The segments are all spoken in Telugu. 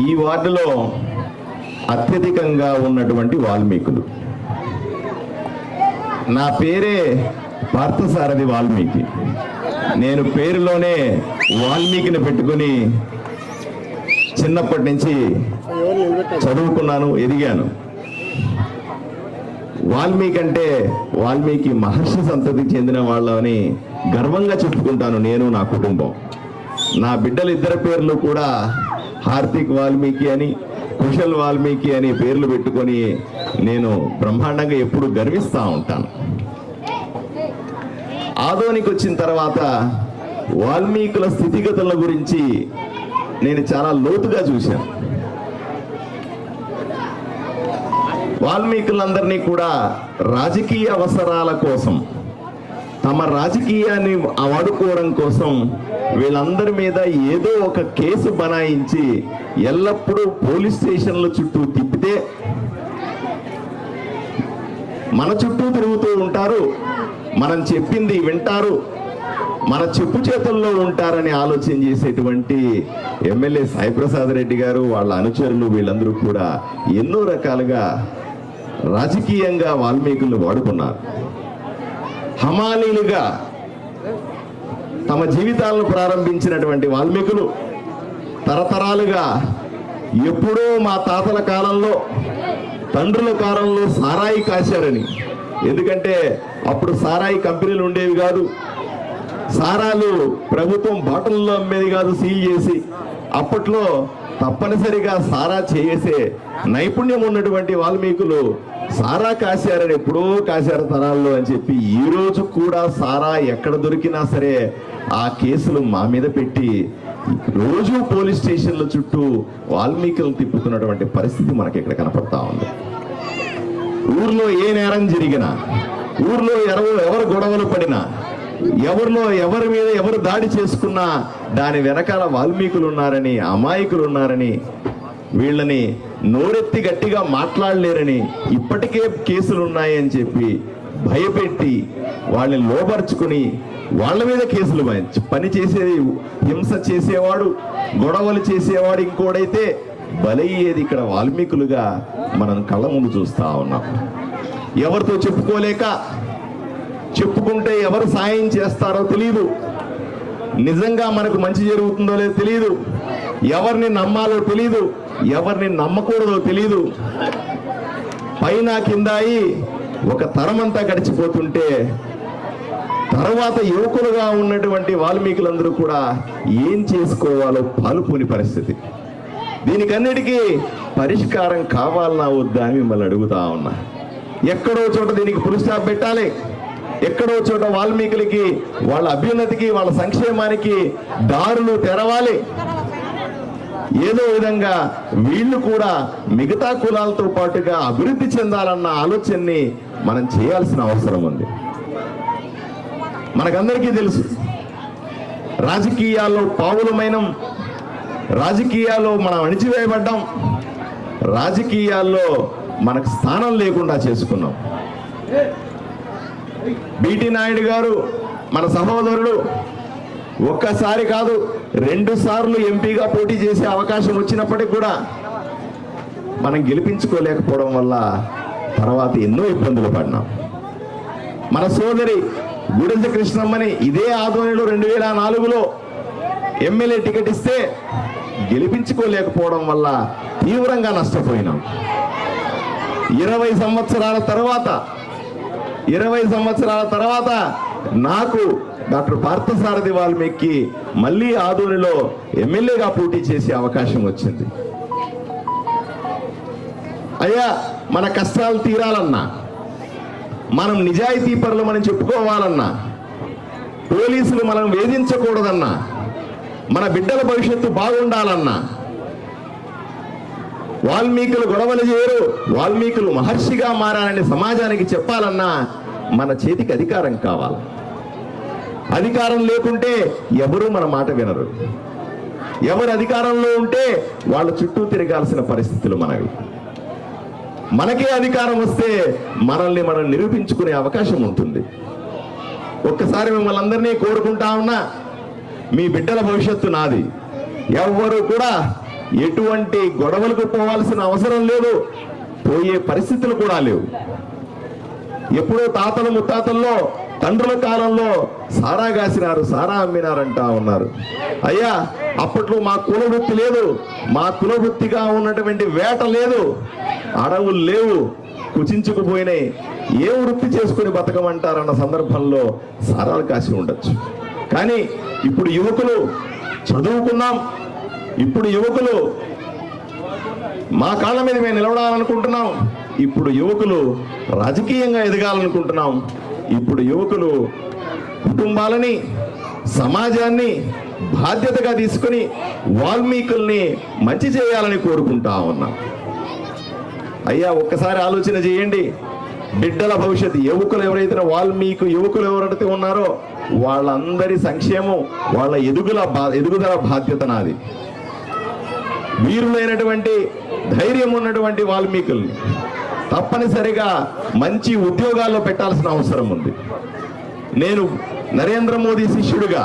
ఈ వార్డులో అత్యధికంగా ఉన్నటువంటి వాల్మీకులు. నా పేరే పార్థసారథి వాల్మీకి. నేను పేరులోనే వాల్మీకిని పెట్టుకుని చిన్నప్పటి నుంచి చదువుకున్నాను ఎదిగాను. వాల్మీకి అంటే వాల్మీకి మహర్షి సంతతికి చెందిన వాళ్ళని గర్వంగా చెప్పుకుంటాను నేను నా కుటుంబం. నా బిడ్డలు ఇద్దరి పేర్లు కూడా హార్దిక్ వాల్మీకి అని కుశల్ వాల్మీకి అని పేర్లు పెట్టుకొని నేను బ్రహ్మాండంగా ఎప్పుడు గర్విస్తూ ఉంటాను. ఆదోనికి వచ్చిన తర్వాత వాల్మీకుల స్థితిగతుల గురించి నేను చాలా లోతుగా చూశాను. వాల్మీకులందరినీ కూడా రాజకీయ అవసరాల కోసం తమ రాజకీయాన్ని వాడుకోవడం కోసం వీళ్ళందరి మీద ఏదో ఒక కేసు బనాయించి ఎల్లప్పుడూ పోలీస్ స్టేషన్ల చుట్టూ తిప్పితే మన చుట్టూ తిరుగుతూ ఉంటారు. మనం చెప్పింది వింటారు. మన చెప్పు చేతుల్లో ఉంటారని ఆలోచన చేసేటువంటి ఎమ్మెల్యే సాయిప్రసాద్ రెడ్డి గారు వాళ్ళ అనుచరులు వీళ్ళందరూ కూడా ఎన్నో రకాలుగా రాజకీయంగా వాల్మీకులను వాడుకున్నారు. హమాలీలుగా తమ జీవితాలను ప్రారంభించినటువంటి వాల్మీకులు తరతరాలుగా ఎప్పుడో మా తాతల కాలంలో తండ్రుల కాలంలో సారాయి కాశారని. ఎందుకంటే అప్పుడు సారాయి కంపెనీలు ఉండేవి కాదు. సారాలు ప్రభుత్వం బాటిల్లో అమ్మేది కాదు సీల్ చేసి అప్పట్లో తప్పనిసరిగా సారా చేసే నైపుణ్యం ఉన్నటువంటి వాల్మీకులు సారా కాశారని ఎప్పుడో కాశారు తరాల్లో అని చెప్పి ఈ రోజు కూడా సారా ఎక్కడ దొరికినా సరే ఆ కేసులు మా మీద పెట్టి రోజు పోలీస్ స్టేషన్ల చుట్టూ వాల్మీకులు తిప్పుతున్నటువంటి పరిస్థితి మనకి ఇక్కడ కనపడతా ఉంది. ఊర్లో ఏ నేరం జరిగినా ఊర్లో ఎవరు ఎవరు గొడవలు పడినా ఎవరిలో ఎవరి మీద ఎవరు దాడి చేసుకున్నా దాని వెనకాల వాల్మీకులు ఉన్నారని అమాయకులు ఉన్నారని వీళ్ళని నోరెత్తి గట్టిగా మాట్లాడలేరని ఇప్పటికే కేసులు ఉన్నాయని చెప్పి భయపెట్టి వాళ్ళని లోపరుచుకుని వాళ్ళ మీద కేసులు పని చేసేది హింస చేసేవాడు గొడవలు చేసేవాడు ఇంకోడైతే బలయ్యేది ఇక్కడ వాల్మీకులుగా మనం కళ్ళ ముందు చూస్తా ఉన్నాం. ఎవరితో చెప్పుకోలేక చెప్పుకుంటే ఎవరు సాయం చేస్తారో తెలియదు నిజంగా మనకు మంచి జరుగుతుందో లేదో తెలియదు ఎవరిని నమ్మాలో తెలియదు ఎవరిని నమ్మకూడదో తెలియదు పైన కింద అయి ఒక తరమంతా గడిచిపోతుంటే తర్వాత యువకులుగా ఉన్నటువంటి వాల్మీకులందరూ కూడా ఏం చేసుకోవాలో పాలుపోని పరిస్థితి. దీనికన్నిటికీ పరిష్కారం కావాలన్నా వద్దా అని మిమ్మల్ని అడుగుతా ఉన్నా. ఎక్కడో చోట దీనికి పులి పెట్టాలి. ఎక్కడో చోట వాల్మీకులకి వాళ్ళ అభ్యున్నతికి వాళ్ళ సంక్షేమానికి దారులు తెరవాలి. ఏదో విధంగా వీళ్ళు కూడా మిగతా కులాలతో పాటుగా అభివృద్ధి చెందాలన్న ఆలోచనని మనం చేయాల్సిన అవసరం ఉంది. మనకందరికీ తెలుసు రాజకీయాల్లో పావులమైన రాజకీయాల్లో మనం అణిచివేయబడ్డాం రాజకీయాల్లో మనకు స్థానం లేకుండా చేసుకున్నాం. బీటీ నాయుడు గారు మన సహోదరుడు. ఒక్కసారి కాదు రెండు సార్లు ఎంపీగా పోటీ చేసే అవకాశం వచ్చినప్పటికి కూడా మనం గెలిపించుకోలేకపోవడం వల్ల తర్వాత ఎన్నో ఇబ్బందులు పడినాం మన సోదరి గుడింజ కృష్ణమ్మని ఇదే ఆధ్వర్యంలో రెండు వేల నాలుగులో ఎమ్మెల్యే టికెట్ ఇస్తే గెలిపించుకోలేకపోవడం వల్ల తీవ్రంగా నష్టపోయినాం. ఇరవై సంవత్సరాల తర్వాత ఇరవై సంవత్సరాల తర్వాత నాకు డాక్టర్ పార్థసారథి వాల్మీకి మళ్ళీ ఆదోనిలో ఎమ్మెల్యేగా పోటీ చేసే అవకాశం వచ్చింది. అయ్యా మన కష్టాలు తీరాలన్నా మనం నిజాయితీ పనులు మనం చెప్పుకోవాలన్నా పోలీసులు మనం వేధించకూడదన్నా మన బిడ్డల భవిష్యత్తు బాగుండాలన్నా వాల్మీకులు గొడవలు చేయరు. వాల్మీకులు మహర్షిగా మారాలని సమాజానికి చెప్పాలన్నా మన చేతికి అధికారం కావాలి. అధికారం లేకుంటే ఎవరు మన మాట వినరు. ఎవరు అధికారంలో ఉంటే వాళ్ళ చుట్టూ తిరగాల్సిన పరిస్థితులు మనవి. మనకే అధికారం వస్తే మనల్ని మనం నిరూపించుకునే అవకాశం ఉంటుంది. ఒక్కసారి మిమ్మల్ని అందరినీ కోరుకుంటా ఉన్నా మీ బిడ్డల భవిష్యత్తు నాది. ఎవ్వరు కూడా ఎటువంటి గొడవలకు పోవాల్సిన అవసరం లేదు. పోయే పరిస్థితులు కూడా లేవు. ఎప్పుడో తాతలు ముత్తాతల్లో తండ్రుల కాలంలో సారా కాసినారు సారా అమ్మినారంటా ఉన్నారు. అయ్యా అప్పట్లో మా కుల వృత్తి లేదు. మా కుల వృత్తిగా ఉన్నటువంటి వేట లేదు. అడవులు లేవు. కుచించుకుపోయినాయి. ఏ వృత్తి చేసుకుని బతకమంటారన్న సందర్భంలో సారాలు కాసి ఉండొచ్చు. కానీ ఇప్పుడు యువకులు చదువుకున్నాం. ఇప్పుడు యువకులు మా కాళ్ళ మీద మేము నిలవడాలనుకుంటున్నాం ఇప్పుడు యువకులు రాజకీయంగా ఎదగాలనుకుంటున్నాం. ఇప్పుడు యువకులు కుటుంబాలని సమాజాన్ని బాధ్యతగా తీసుకుని వాల్మీకుల్ని మంచి చేయాలని కోరుకుంటా ఉన్నాం. అయ్యా ఒక్కసారి ఆలోచన చేయండి. బిడ్డల భవిష్యత్తు యువకులు ఎవరైతే వాల్మీకు యువకులు ఎవరైతే ఉన్నారో వాళ్ళందరి సంక్షేమం వాళ్ళ ఎదుగుల బా- ఎదుగుదల బాధ్యత నాది. వీరులైనటువంటి ధైర్యం ఉన్నటువంటి వాల్మీకుల్ని తప్పనిసరిగా మంచి ఉద్యోగాల్లో పెట్టాల్సిన అవసరం ఉంది. నేను నరేంద్ర మోదీ శిష్యుడిగా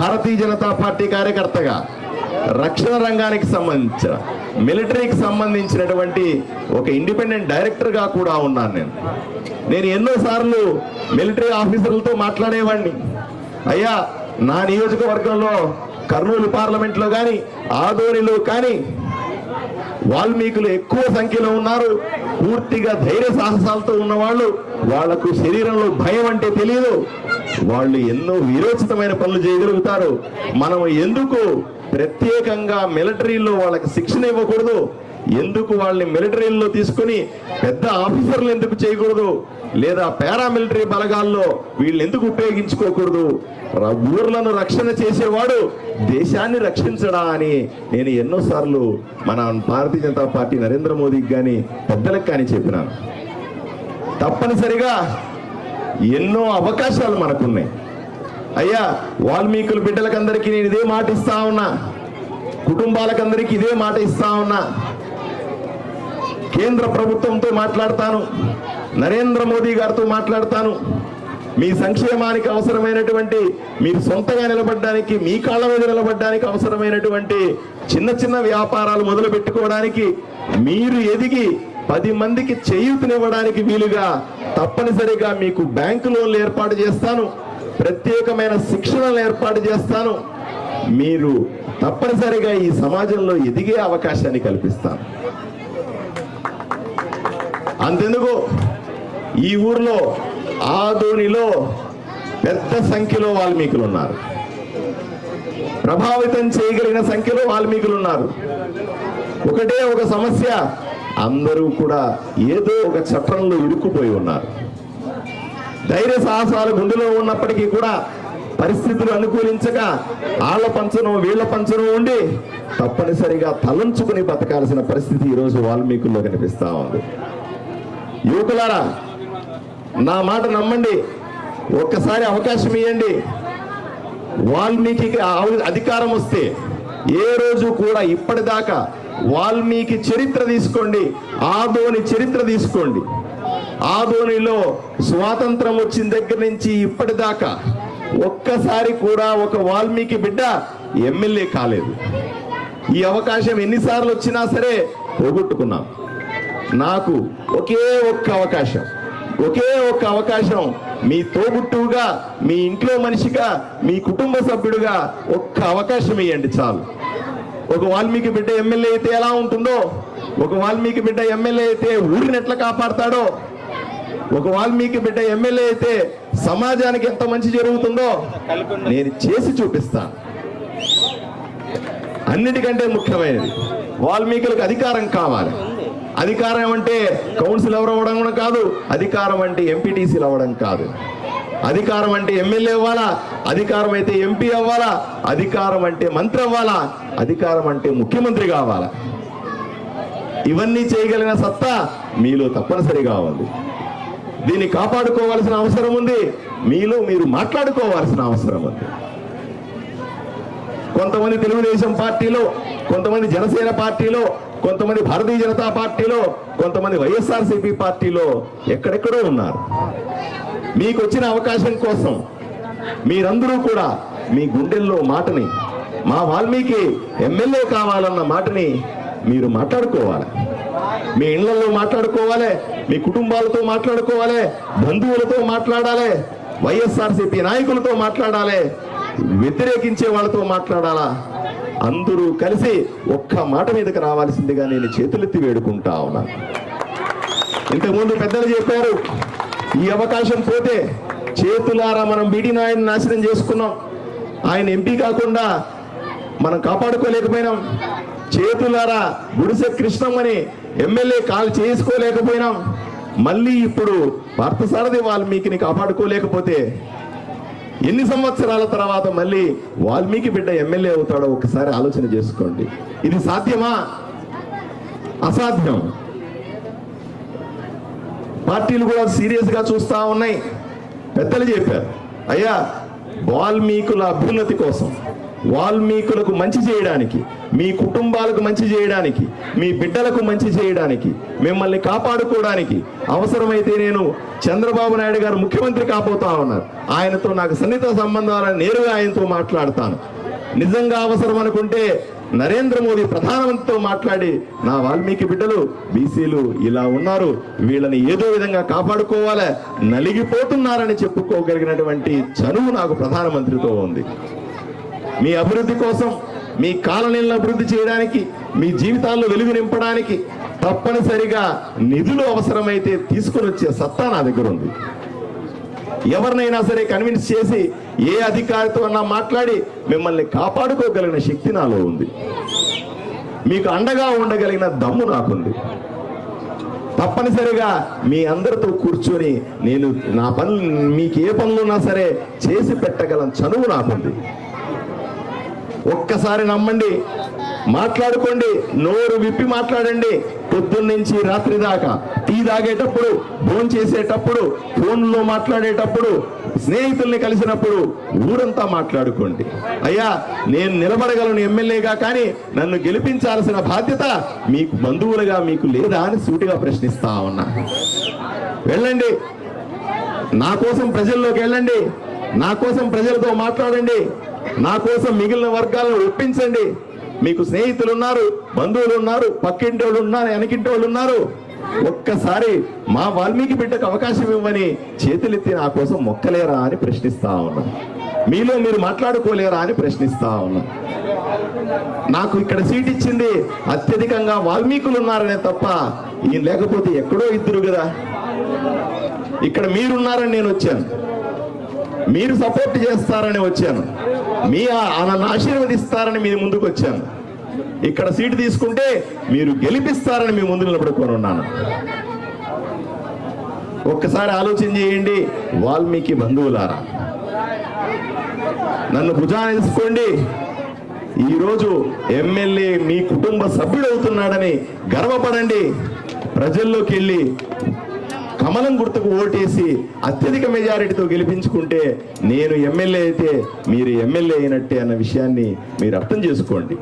భారతీయ జనతా పార్టీ కార్యకర్తగా రక్షణ రంగానికి సంబంధించిన మిలిటరీకి సంబంధించినటువంటి ఒక ఇండిపెండెంట్ డైరెక్టర్గా కూడా ఉన్నాను నేను. నేను ఎన్నోసార్లు మిలిటరీ ఆఫీసర్లతో మాట్లాడేవాడిని అయ్యా నా నియోజకవర్గంలో కర్నూలు పార్లమెంట్లో కానీ ఆదోనిలో కానీ వాల్మీకులు ఎక్కువ సంఖ్యలో ఉన్నారు. పూర్తిగా ధైర్య సాహసాలతో ఉన్నవాళ్ళు వాళ్ళకు శరీరంలో భయం అంటే తెలియదు వాళ్ళు ఎన్నో విరోచితమైన పనులు చేయగలుగుతారు. మనం ఎందుకు ప్రత్యేకంగా మిలిటరీలో వాళ్ళకి శిక్షణ ఇవ్వకూడదు? ఎందుకు వాళ్ళని మిలిటరీల్లో తీసుకొని పెద్ద ఆఫీసర్లు ఎందుకు చేయకూడదు? లేదా పారామిలిటరీ బలగాల్లో వీళ్ళు ఎందుకు ఉపయోగించుకోకూడదు? ఊర్లను రక్షణ చేసేవాడు దేశాన్ని రక్షించడా అని నేను ఎన్నోసార్లు మన భారతీయ జనతా పార్టీ నరేంద్ర మోదీకి కానీ పెద్దలకు కానీ చెప్పినాను. తప్పనిసరిగా ఎన్నో అవకాశాలు మనకున్నాయి. అయ్యా వాల్మీకుల బిడ్డలకందరికీ నేను ఇదే మాట ఇస్తా ఉన్నా. కుటుంబాలకందరికీ ఇదే మాట ఇస్తా ఉన్నా. కేంద్ర ప్రభుత్వంతో మాట్లాడతాను. నరేంద్ర మోదీ గారితో మాట్లాడతాను. మీ సంక్షేమానికి అవసరమైనటువంటి మీరు సొంతగా నిలబడడానికి మీ కాళ్ళ మీద నిలబడడానికి అవసరమైనటువంటి చిన్న చిన్న వ్యాపారాలు మొదలు పెట్టుకోవడానికి మీరు ఎదిగి పది మందికి చేయూతనివ్వడానికి వీలుగా తప్పనిసరిగా మీకు బ్యాంకు లోన్లు ఏర్పాటు చేస్తాను. ప్రత్యేకమైన శిక్షణలు ఏర్పాటు చేస్తాను. మీరు తప్పనిసరిగా ఈ సమాజంలో ఎదిగే అవకాశాన్ని కల్పిస్తాను. అంతెందుకు? ఈ ఊర్లో ఆదోనిలో పెద్ద సంఖ్యలో వాల్మీకులు ఉన్నారు ప్రభావితం చేయగలిగిన సంఖ్యలో వాల్మీకులు ఉన్నారు ఒకటే ఒక సమస్య అందరూ కూడా ఏదో ఒక చట్టంలో ఇరుక్కుపోయి ఉన్నారు. ధైర్య సాహసాలు గుండెలో ఉన్నప్పటికీ కూడా పరిస్థితులు అనుకూలించక ఆళ్ళ పంచను వీళ్ళ పంచను ఉండి తప్పనిసరిగా తలంచుకుని బతకాల్సిన పరిస్థితి ఈరోజు వాల్మీకుల్లో కనిపిస్తా ఉంది. యువకులారా నా మాట నమ్మండి. ఒక్కసారి అవకాశం ఇవ్వండి వాల్మీకి అధికారం వస్తే ఏ రోజు కూడా ఇప్పటిదాకా వాల్మీకి చరిత్ర తీసుకోండి ఆదోని చరిత్ర తీసుకోండి. ఆదోనిలో స్వాతంత్రం వచ్చిన దగ్గర నుంచి ఇప్పటిదాకా ఒక్కసారి కూడా ఒక వాల్మీకి బిడ్డ ఎమ్మెల్యే కాలేదు. ఈ అవకాశం ఎన్నిసార్లు వచ్చినా సరే పోగొట్టుకున్నాం. నాకు ఒకే ఒక్క అవకాశం. ఒకే ఒక అవకాశం. మీ తోబుట్టువుగా మీ ఇంట్లో మనిషిగా మీ కుటుంబ సభ్యుడుగా ఒక్క అవకాశం ఇవ్వండి చాలు. ఒక వాల్మీకి బిడ్డ ఎమ్మెల్యే అయితే ఎలా ఉంటుందో ఒక వాల్మీకి బిడ్డ ఎమ్మెల్యే అయితే ఊరిని ఎట్లా కాపాడతాడో ఒక వాల్మీకి బిడ్డ ఎమ్మెల్యే అయితే సమాజానికి ఎంత మంచి జరుగుతుందో నేను చేసి చూపిస్తాను అన్నిటికంటే ముఖ్యమైనది వాల్మీకులకు అధికారం కావాలి. అధికారం అంటే కౌన్సిల్ ఎవరు అవ్వడం కూడా కాదు అధికారం అంటే ఎంపీటీసీలు అవ్వడం కాదు. అధికారం అంటే ఎమ్మెల్యే అవ్వాలా అధికారం అయితే ఎంపీ అవ్వాలా అధికారం అంటే మంత్రి అవ్వాలా అధికారం అంటే ముఖ్యమంత్రి కావాలా. ఇవన్నీ చేయగలిగిన సత్తా మీలో తప్పనిసరిగా ఉంది దీన్ని కాపాడుకోవాల్సిన అవసరం ఉంది మీలో మీరు మాట్లాడుకోవాల్సిన అవసరం ఉంది. కొంతమంది తెలుగుదేశం పార్టీలో కొంతమంది జనసేన పార్టీలో కొంతమంది భారతీయ జనతా పార్టీలో కొంతమంది వైఎస్ఆర్సీపీ పార్టీలో ఎక్కడెక్కడో ఉన్నారు. మీకు వచ్చిన అవకాశం కోసం మీరందరూ కూడా మీ గుండెల్లో మాటని మా వాల్మీకి ఎమ్మెల్యే కావాలన్న మాటని మీరు మాట్లాడుకోవాలి. మీ ఇళ్ళలో మాట్లాడుకోవాలి మీ కుటుంబాలతో మాట్లాడుకోవాలి బంధువులతో మాట్లాడాలి వైఎస్ఆర్సీపీ నాయకులతో మాట్లాడాలి వ్యతిరేకించే వాళ్ళతో మాట్లాడాలా? అందరూ కలిసి ఒక్క మాట మీదకి రావాల్సిందిగా నేను చేతులెత్తి వేడుకుంటా ఉన్నాను ఇంతకుముందు పెద్దలు చెప్పారు ఈ అవకాశం పోతే చేతులారా మనం బీటీ నాయన నాశనం చేసుకున్నాం. ఆయన ఎంపీ కాకుండా మనం కాపాడుకోలేకపోయినాం. చేతులారా గుడిసె కృష్ణమ్మని ఎమ్మెల్యే కాల్ చేసుకోలేకపోయినాం. మళ్ళీ ఇప్పుడు పార్థసారథి వాల్మీకిని కాపాడుకోలేకపోతే ఎన్ని సంవత్సరాల తర్వాత మళ్ళీ వాల్మీకి బిడ్డ ఎమ్మెల్యే అవుతాడో ఒకసారి ఆలోచన చేసుకోండి. ఇది సాధ్యమా? అసాధ్యం. పార్టీలు కూడా సీరియస్గా చూస్తూ చూస్తా ఉన్నాయి. పెద్దలు చెప్పారు అయ్యా వాల్మీకుల అభ్యున్నతి కోసం వాల్మీకులకు మంచి చేయడానికి మీ కుటుంబాలకు మంచి చేయడానికి మీ బిడ్డలకు మంచి చేయడానికి మిమ్మల్ని కాపాడుకోవడానికి అవసరమైతే నేను చంద్రబాబు నాయుడు గారు ముఖ్యమంత్రి కాపోతా ఉన్నారు. ఆయనతో నాకు సన్నిహిత సంబంధాలను నేరుగా ఆయనతో మాట్లాడతాను. నిజంగా అవసరం అనుకుంటే నరేంద్ర మోదీ ప్రధానమంత్రితో మాట్లాడి నా వాల్మీకి బిడ్డలు బీసీలు ఇలా ఉన్నారు వీళ్ళని ఏదో విధంగా కాపాడుకోవాలా నలిగిపోతున్నారని చెప్పుకోగలిగినటువంటి చనువు నాకు ప్రధానమంత్రితో ఉంది. మీ అభివృద్ధి కోసం మీ కాలనీలను అభివృద్ధి చేయడానికి మీ జీవితాల్లో వెలుగు నింపడానికి తప్పనిసరిగా నిధులు అవసరమైతే తీసుకొని వచ్చే సత్తా నా దగ్గర ఉంది. ఎవరినైనా సరే కన్విన్స్ చేసి ఏ అధికారితో అన్నా మాట్లాడి మిమ్మల్ని కాపాడుకోగలిగిన శక్తి నాలో ఉంది. మీకు అండగా ఉండగలిగిన దమ్ము నాకుంది. తప్పనిసరిగా మీ అందరితో కూర్చొని నేను నా పనులు మీకు ఏ పనులున్నా సరే చేసి పెట్టగలం చనువు నాకుంది. ఒక్కసారి నమ్మండి మాట్లాడుకోండి నోరు విప్పి మాట్లాడండి. పొద్దున్నుంచి రాత్రి దాకా టీ తాగేటప్పుడు ఫోన్ చేసేటప్పుడు ఫోన్లో మాట్లాడేటప్పుడు స్నేహితుల్ని కలిసినప్పుడు ఊరంతా మాట్లాడుకోండి. అయ్యా నేను నిలబడగలను ఎమ్మెల్యేగా కానీ నన్ను గెలిపించాల్సిన బాధ్యత మీకు బంధువులుగా మీకు లేదా అని సూటిగా ప్రశ్నిస్తా ఉన్నా. వెళ్ళండి. నా కోసం ప్రజల్లోకి వెళ్ళండి. నా కోసం ప్రజలతో మాట్లాడండి. నా కోసం మిగిలిన వర్గాలను ఒప్పించండి. మీకు స్నేహితులు ఉన్నారు బంధువులు ఉన్నారు పక్కింటి వాళ్ళు ఉన్నారు వెనకింటి వాళ్ళు ఉన్నారు ఒక్కసారి మా వాల్మీకి బిడ్డకు అవకాశం ఇవ్వని చేతులెత్తి నా కోసం మొక్కలేరా అని ప్రశ్నిస్తా ఉన్నా. మీలో మీరు మాట్లాడుకోలేరా అని ప్రశ్నిస్తా ఉన్నా. నాకు ఇక్కడ సీట్ ఇచ్చింది అత్యధికంగా వాల్మీకులు ఉన్నారనే తప్ప ఈయన లేకపోతే ఎక్కడో ఇద్దరు కదా. ఇక్కడ మీరున్నారని నేను వచ్చాను. మీరు సపోర్ట్ చేస్తారని వచ్చాను. మీ ఆ- నన్ను ఆశీర్వదిస్తారని మీ ముందుకు వచ్చాను. ఇక్కడ సీటు తీసుకుంటే మీరు గెలిపిస్తారని మీ ముందు నిలబడుకొని ఉన్నాను. ఒక్కసారి ఆలోచన చేయండి వాల్మీకి బంధువులారా. నన్ను భుజాన తీసుకోండి ఈరోజు ఎమ్మెల్యే మీ కుటుంబ సభ్యుడు అవుతున్నాడని గర్వపడండి. ప్రజల్లోకి వెళ్ళి కమలం గుర్తుకు ఓటేసి అత్యధిక మెజారిటీతో గెలిపించుకుంటే నేను ఎమ్మెల్యే అయితే మీరు ఎమ్మెల్యే అయినట్టే అన్న విషయాన్ని మీరు అర్థం చేసుకోండి.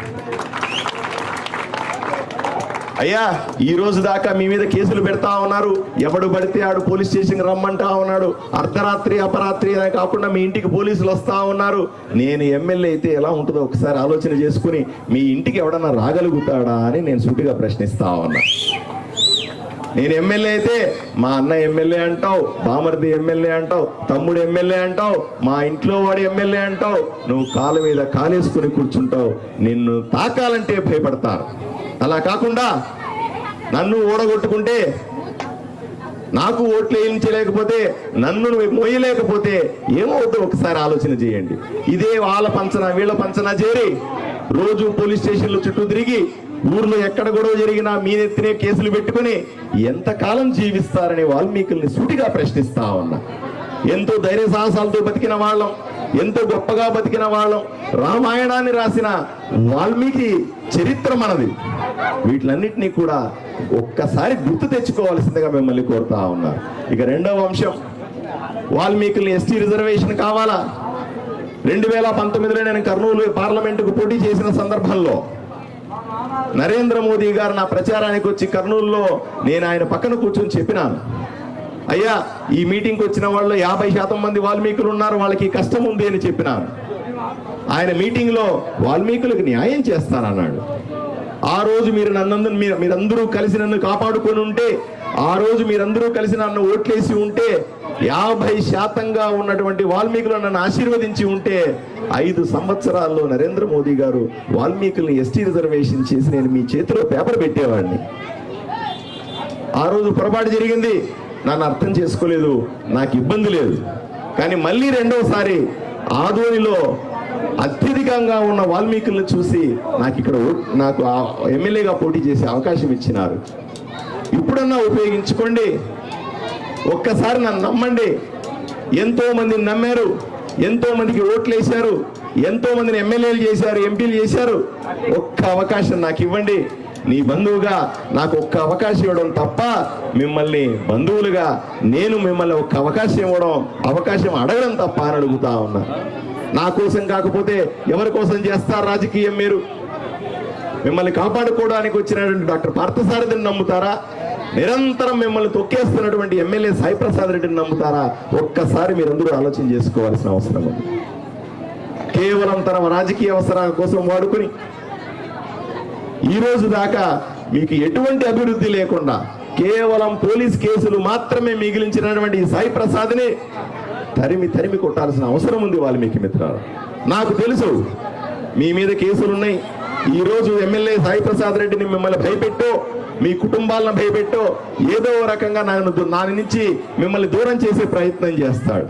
అయ్యా ఈ రోజు దాకా మీ మీద కేసులు పెడతా ఉన్నారు. ఎవడు పడితే ఆడు పోలీస్ స్టేషన్ రమ్మంటా ఉన్నాడు. అర్ధరాత్రి అపరాత్రి అనే కాకుండా మీ ఇంటికి పోలీసులు వస్తా ఉన్నారు. నేను ఎమ్మెల్యే అయితే ఎలా ఉంటుందో ఒకసారి ఆలోచన చేసుకుని మీ ఇంటికి ఎవడన్నా రాగలుగుతాడా అని నేను సుటిగా ప్రశ్నిస్తా ఉన్నా. నేను ఎమ్మెల్యే అయితే మా అన్న ఎమ్మెల్యే అంటావు బామర్ది ఎమ్మెల్యే అంటావు తమ్ముడు ఎమ్మెల్యే అంటావు మా ఇంట్లో వాడు ఎమ్మెల్యే అంటావు నువ్వు కాలు మీద కాలేసుకుని కూర్చుంటావు నిన్ను తాకాలంటే భయపడతారు. అలా కాకుండా నన్ను ఓడగొట్టుకుంటే నాకు ఓట్లు వేయించలేకపోతే నన్ను నువ్వు ఏమవుతుందో ఒకసారి ఆలోచన చేయండి. ఇదే వాళ్ళ పంచన వీళ్ళ పంచన చేరి రోజు పోలీస్ స్టేషన్లో చుట్టూ తిరిగి ఊర్లో ఎక్కడ గొడవ జరిగినా మీ నెత్తినే కేసులు పెట్టుకుని ఎంతకాలం జీవిస్తారని వాల్మీకుల్ని సూటిగా ప్రశ్నిస్తా ఉన్నా. ఎంతో ధైర్య సాహసాలతో బతికిన వాళ్ళం ఎంతో గొప్పగా బతికిన వాళ్ళం రామాయణాన్ని రాసిన వాల్మీకి చరిత్ర మనది. వీటిలన్నింటినీ కూడా ఒక్కసారి గుర్తు తెచ్చుకోవాల్సిందిగా మిమ్మల్ని కోరుతా ఉన్నారు ఇక రెండవ అంశం వాల్మీకుల్ని ఎస్టీ రిజర్వేషన్ కావాలా? రెండు వేల పంతొమ్మిదిలో నేను కర్నూలు పార్లమెంటుకు పోటీ చేసిన సందర్భంలో నరేంద్ర మోదీ గారు నా ప్రచారానికి వచ్చి కర్నూలులో నేను ఆయన పక్కన కూర్చొని చెప్పినాను. అయ్యా ఈ మీటింగ్కి వచ్చిన వాళ్ళు యాభై శాతం మంది వాల్మీకులు ఉన్నారు వాళ్ళకి కష్టం ఉంది అని చెప్పినాను. ఆయన మీటింగ్లో వాల్మీకులకు న్యాయం చేస్తానన్నాడు. ఆ రోజు మీరు నన్నందు మీరు మీరందరూ కలిసి నన్ను కాపాడుకొని ఉంటే ఆ రోజు మీరందరూ కలిసి నన్ను ఓట్లేసి ఉంటే యాభై శాతంగా ఉన్నటువంటి వాల్మీకులు నన్ను ఆశీర్వదించి ఉంటే ఐదు సంవత్సరాల్లో నరేంద్ర మోదీ గారు వాల్మీకుల్ని ఎస్టీ రిజర్వేషన్ చేసి నేను మీ చేతిలో పేపర్ పెట్టేవాడిని. ఆ రోజు పొరపాటు జరిగింది. నన్ను అర్థం చేసుకోలేదు. నాకు ఇబ్బంది లేదు. కానీ మళ్ళీ రెండవసారి ఆదోనిలో అత్యధికంగా ఉన్న వాల్మీకులను చూసి నాకు ఇక్కడ ఓ- నాకు ఆ ఎమ్మెల్యేగా పోటీ చేసే అవకాశం ఇచ్చినారు. ఇప్పుడన్నా ఉపయోగించుకోండి. ఒక్కసారి నన్ను నమ్మండి. ఎంతోమంది నమ్మారు. ఎంతోమందికి ఓట్లు వేశారు ఎంతోమందిని ఎమ్మెల్యేలు చేశారు ఎంపీలు చేశారు. ఒక్క అవకాశం నాకు ఇవ్వండి. నీ బంధువుగా నాకు ఒక్క అవకాశం ఇవ్వడం తప్ప మిమ్మల్ని బంధువులుగా నేను మిమ్మల్ని ఒక్క అవకాశం ఇవ్వడం అవకాశం అడగడం తప్ప అని అడుగుతా ఉన్నా. నా కోసం కాకపోతే ఎవరి కోసం చేస్తారు రాజకీయం మీరు? మిమ్మల్ని కాపాడుకోవడానికి వచ్చినటువంటి డాక్టర్ పార్థసారథిని నమ్ముతారా? నిరంతరం మిమ్మల్ని తొక్కేస్తున్నటువంటి ఎమ్మెల్యే సాయిప్రసాద్ రెడ్డిని నమ్ముతారా? ఒక్కసారి మీరందరూ ఆలోచన చేసుకోవాల్సిన అవసరం ఉంది. కేవలం తన రాజకీయ అవసరాల కోసం వాడుకుని ఈరోజు దాకా మీకు ఎటువంటి అభివృద్ధి లేకుండా కేవలం పోలీస్ కేసులు మాత్రమే మిగిలించినటువంటి ఈ సాయి ప్రసాద్ని తరిమి తరిమి కొట్టాల్సిన అవసరం ఉంది వాల్మీకి మిత్రాలు. నాకు తెలుసు మీ మీద కేసులు ఉన్నాయి ఈరోజు ఎమ్మెల్యే సాయి ప్రసాద్ రెడ్డిని మిమ్మల్ని భయపెట్టో మీ కుటుంబాలను భయపెట్టో ఏదో రకంగా నన్ను నాని నుంచి మిమ్మల్ని దూరం చేసే ప్రయత్నం చేస్తాడు.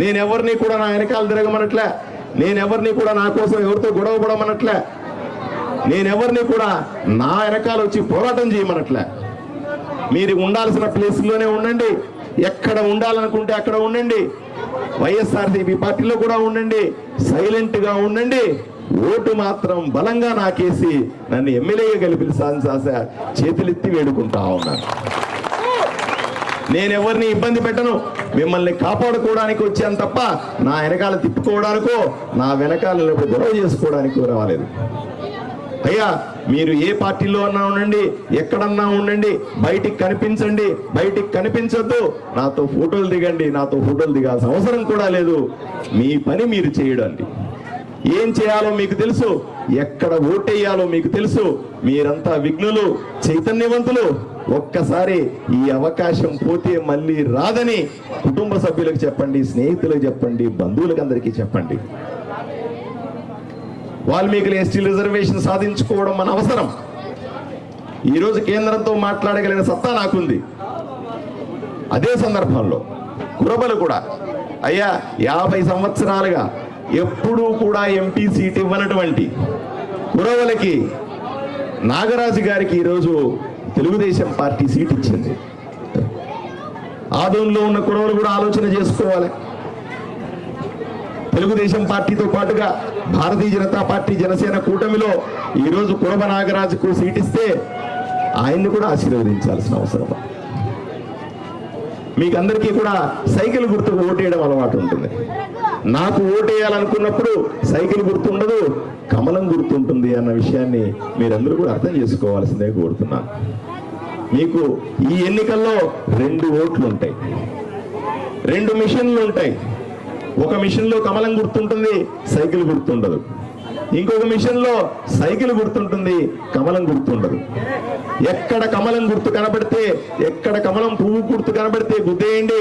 నేను ఎవరిని కూడా నా వెనకాల తిరగమనట్లే. నేను ఎవరిని కూడా నా కోసం ఎవరితో గొడవ పడమనట్లే. నేనెవరిని కూడా నా వెనకాల వచ్చి పోరాటం చేయమనట్లే. మీరు ఉండాల్సిన ప్లేస్లోనే ఉండండి. ఎక్కడ ఉండాలనుకుంటే అక్కడ ఉండండి. వైఎస్ఆర్సీపీ పార్టీలో కూడా ఉండండి. సైలెంట్గా ఉండండి. ఓటు మాత్రం బలంగా నాకేసి నన్ను ఎమ్మెల్యేగా గెలిపించాల్సిన చేతులెత్తి వేడుకుంటా ఉన్నాను నేను ఎవరిని ఇబ్బంది పెట్టను. మిమ్మల్ని కాపాడుకోవడానికి వచ్చాను తప్ప నా వెనకాల తిప్పుకోవడానికో నా వెనకాల గొడవ చేసుకోవడానికి రాలేదు. అయ్యా మీరు ఏ పార్టీలో అన్నా ఉండండి ఎక్కడన్నా ఉండండి బయటికి కనిపించండి బయటికి కనిపించొద్దు. నాతో ఫోటోలు దిగండి నాతో ఫోటోలు దిగాల్సిన అవసరం కూడా లేదు. మీ పని మీరు చేయడండి. ఏం చేయాలో మీకు తెలుసు? ఎక్కడ ఓటేయాలో మీకు తెలుసు? మీరంతా విఘ్నులు చైతన్యవంతులు. ఒక్కసారి ఈ అవకాశం పోతే మళ్ళీ రాదని కుటుంబ సభ్యులకు చెప్పండి స్నేహితులకు చెప్పండి బంధువులకు అందరికీ చెప్పండి. వాల్మీకులు ఎస్టీ రిజర్వేషన్ సాధించుకోవడం మన అవసరం. ఈరోజు కేంద్రంతో మాట్లాడగలిగిన సత్తా నాకుంది. అదే సందర్భంలో కురబలు కూడా అయ్యా యాభై సంవత్సరాలుగా ఎప్పుడూ కూడా ఎంపీ సీట్ ఇవ్వనటువంటి కురవలకి నాగరాజు గారికి ఈరోజు తెలుగుదేశం పార్టీ సీట్ ఇచ్చింది. ఆదంలో ఉన్న కురవలు కూడా ఆలోచన చేసుకోవాలి. తెలుగుదేశం పార్టీతో పాటుగా భారతీయ జనతా పార్టీ జనసేన కూటమిలో ఈరోజు కురవ నాగరాజుకు సీట్ ఇస్తే ఆయన్ని కూడా ఆశీర్వదించాల్సిన అవసరం. మీకందరికీ మీకు అందరికీ కూడా సైకిల్ గుర్తుకు ఓటేయడం అలవాటు ఉంటుంది. నాకు ఓటేయాలనుకున్నప్పుడు సైకిల్ గుర్తుండదు కమలం గుర్తుంటుంది అన్న విషయాన్ని మీరందరూ కూడా అర్థం చేసుకోవాల్సిందే కోరుతున్నాను మీకు ఈ ఎన్నికల్లో రెండు ఓట్లు ఉంటాయి రెండు మిషన్లు ఉంటాయి ఒక మిషన్లో కమలం గుర్తుంటుంది సైకిల్ గుర్తుండదు. ఇంకొక మిషన్లో సైకిల్ గుర్తుంటుంది కమలం గుర్తుండదు. ఎక్కడ కమలం గుర్తు కనబడితే ఎక్కడ కమలం పువ్వు గుర్తు కనబడితే గుద్దేయండి.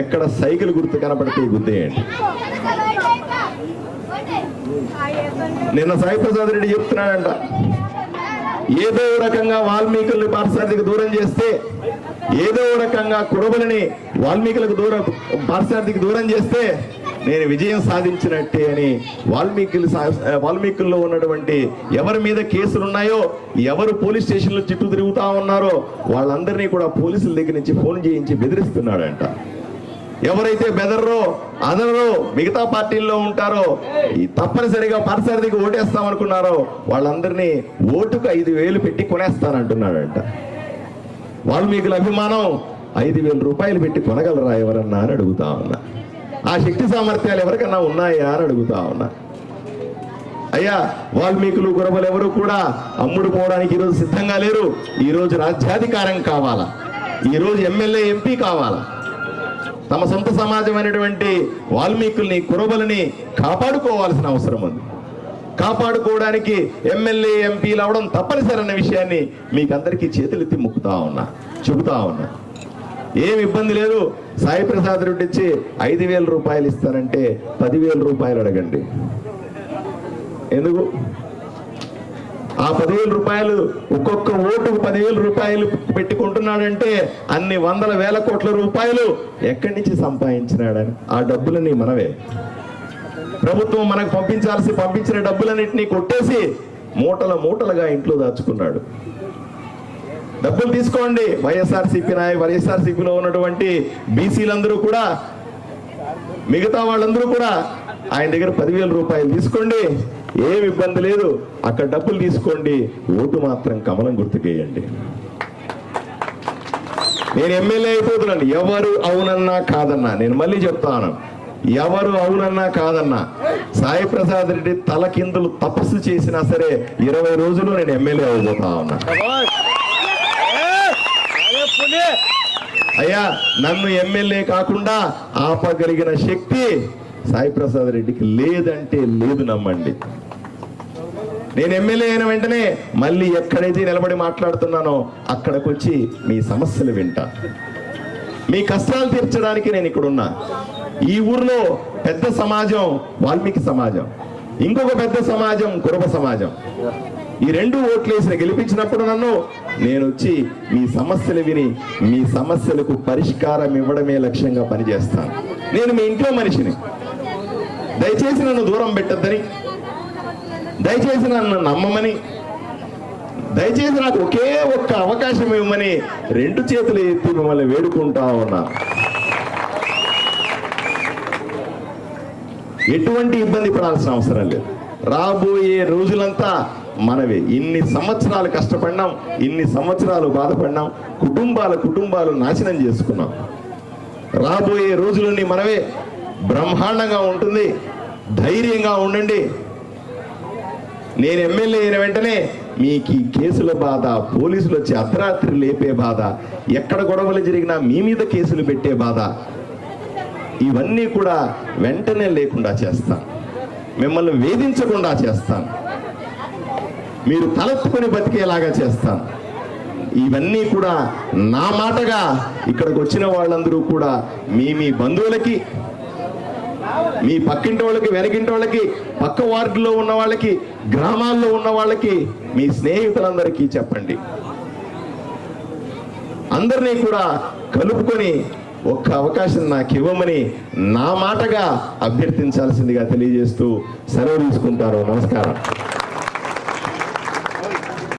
ఎక్కడ సైకిల్ గుర్తు కనపడితే గుద్దేయండి నిన్న సాయి ప్రసాద్ రెడ్డి చెప్తున్నాడంట. ఏదో రకంగా వాల్మీకుల్ని పాఠశాలకి దూరం చేస్తే ఏదో రకంగా కురబలని వాల్మీకులకు దూరం పాఠశాలకి దూరం చేస్తే నేను విజయం సాధించినట్టే అని వాల్మీకులు వాల్మీకుల్లో ఉన్నటువంటి ఎవరి మీద కేసులు ఉన్నాయో ఎవరు పోలీస్ స్టేషన్లో చుట్టూ తిరుగుతా ఉన్నారో వాళ్ళందరినీ కూడా పోలీసుల దగ్గర నుంచి ఫోన్ చేయించి బెదిరిస్తున్నాడంట. ఎవరైతే బెదర్రో అదనరో మిగతా పార్టీల్లో ఉంటారో ఈ తప్పనిసరిగా పార్సారథికి ఓటేస్తాం అనుకున్నారో వాళ్ళందరినీ ఓటుకు ఐదు వేలు పెట్టి కొనేస్తానంటున్నాడంట. వాల్మీకుల అభిమానం ఐదు వేల రూపాయలు పెట్టి కొనగలరా ఎవరన్నా అని అడుగుతా ఉన్నా. ఆ శక్తి సామర్థ్యాలు ఎవరికన్నా ఉన్నాయా అని అడుగుతా ఉన్నా. అయ్యా వాల్మీకులు గురబలు ఎవరు కూడా అమ్ముడు పోవడానికి ఈరోజు సిద్ధంగా లేరు. ఈరోజు రాజ్యాధికారం కావాలా? ఈరోజు ఎమ్మెల్యే ఎంపీ కావాలా? తమ సొంత సమాజమైనటువంటి వాల్మీకుల్ని కురబలని కాపాడుకోవాల్సిన అవసరం ఉంది. కాపాడుకోవడానికి ఎమ్మెల్యే ఎంపీలు అవడం తప్పనిసరి అన్న విషయాన్ని మీకందరికీ చేతులెత్తి మొక్కుతా ఉన్నా చెబుతా ఉన్నా. ఏం ఇబ్బంది లేదు. సాయి ప్రసాద్ రెడ్డి ఇచ్చి ఐదు వేల రూపాయలు ఇస్తారంటే పదివేల రూపాయలు అడగండి. ఎందుకు? ఆ పదివేల రూపాయలు ఒక్కొక్క ఓటుకు పదివేల రూపాయలు పెట్టుకుంటున్నాడంటే అన్ని వందల వేల కోట్ల రూపాయలు ఎక్కడి నుంచి సంపాదించినాడని? ఆ డబ్బులని మనవే ప్రభుత్వం మనకు పంపించాల్సి పంపించిన డబ్బులన్నింటినీ కొట్టేసి మూటల మూటలుగా ఇంట్లో దాచుకున్నాడు. డబ్బులు తీసుకోండి. వైఎస్ఆర్సీపీ నాయ వైఎస్ఆర్సీపీలో ఉన్నటువంటి బీసీలందరూ కూడా మిగతా వాళ్ళందరూ కూడా ఆయన దగ్గర పదివేల రూపాయలు తీసుకోండి. ఏం ఇబ్బంది లేదు. అక్కడ డబ్బులు తీసుకోండి. ఓటు మాత్రం కమలం గుర్తుకేయండి. నేను ఎమ్మెల్యే అయిపోతున్నాను. ఎవరు అవునన్నా కాదన్నా. నేను మళ్ళీ చెప్తాను. ఎవరు అవునన్నా కాదన్నా. సాయి ప్రసాద్ రెడ్డి తలకిందులు తపస్సు చేసినా సరే ఇరవై రోజులు నేను ఎమ్మెల్యే అవబోతా ఉన్నా. అయ్యా నన్ను ఎమ్మెల్యే కాకుండా ఆపగలిగిన శక్తి సాయి ప్రసాద్ రెడ్డికి లేదంటే లేదు నమ్మండి. నేను ఎమ్మెల్యే అయిన వెంటనే మళ్ళీ ఎక్కడైతే నిలబడి మాట్లాడుతున్నానో అక్కడికి వచ్చి మీ సమస్యలు వింటా. మీ కష్టాలు తీర్చడానికి నేను ఇక్కడ ఉన్నా ఈ ఊర్లో పెద్ద సమాజం వాల్మీకి సమాజం ఇంకొక పెద్ద సమాజం కురబ సమాజం. ఈ రెండు ఓట్లేసిన గెలిపించినప్పుడు నన్ను నేను వచ్చి మీ సమస్యలు విని మీ సమస్యలకు పరిష్కారం ఇవ్వడమే లక్ష్యంగా పనిచేస్తాను. నేను మీ ఇంట్లో మనిషిని. దయచేసి నన్ను దూరం పెట్టద్దని దయచేసి నన్ను నమ్మమని దయచేసి నాకు ఒకే ఒక్క అవకాశం ఇవ్వమని రెండు చేతులు ఎత్తి మిమ్మల్ని వేడుకుంటా ఉన్నా. ఎటువంటి ఇబ్బంది పడాల్సిన అవసరం లేదు. రాబోయే రోజులంతా మనవి ఇన్ని సంవత్సరాలు కష్టపడినాం ఇన్ని సంవత్సరాలు బాధపడినాం కుటుంబాల కుటుంబాలు నాశనం చేసుకున్నాం. రాబోయే రోజులన్నీ మనవే బ్రహ్మాండంగా ఉంటుంది ధైర్యంగా ఉండండి నేను ఎమ్మెల్యే అయిన వెంటనే మీకు ఈ కేసుల బాధ పోలీసులు వచ్చి అర్ధరాత్రి లేపే బాధ ఎక్కడ గొడవలు జరిగినా మీ మీద కేసులు పెట్టే బాధ ఇవన్నీ కూడా వెంటనే లేకుండా చేస్తాను. మిమ్మల్ని వేధించకుండా చేస్తాను. మీరు తలెత్తుకొని బతికేలాగా చేస్తాను. ఇవన్నీ కూడా నా మాటగా ఇక్కడికి వచ్చిన వాళ్ళందరూ కూడా మీ మీ బంధువులకి మీ పక్కింటి వాళ్ళకి వెనకింటి వాళ్ళకి పక్క వార్డులో ఉన్న వాళ్ళకి గ్రామాల్లో ఉన్న వాళ్ళకి మీ స్నేహితులందరికీ చెప్పండి. అందరినీ కూడా కలుపుకొని ఒక్క అవకాశం నాకు ఇవ్వమని నా మాటగా అభ్యర్థించాల్సిందిగా తెలియజేస్తూ సెలవు తీసుకుంటారు. నమస్కారం.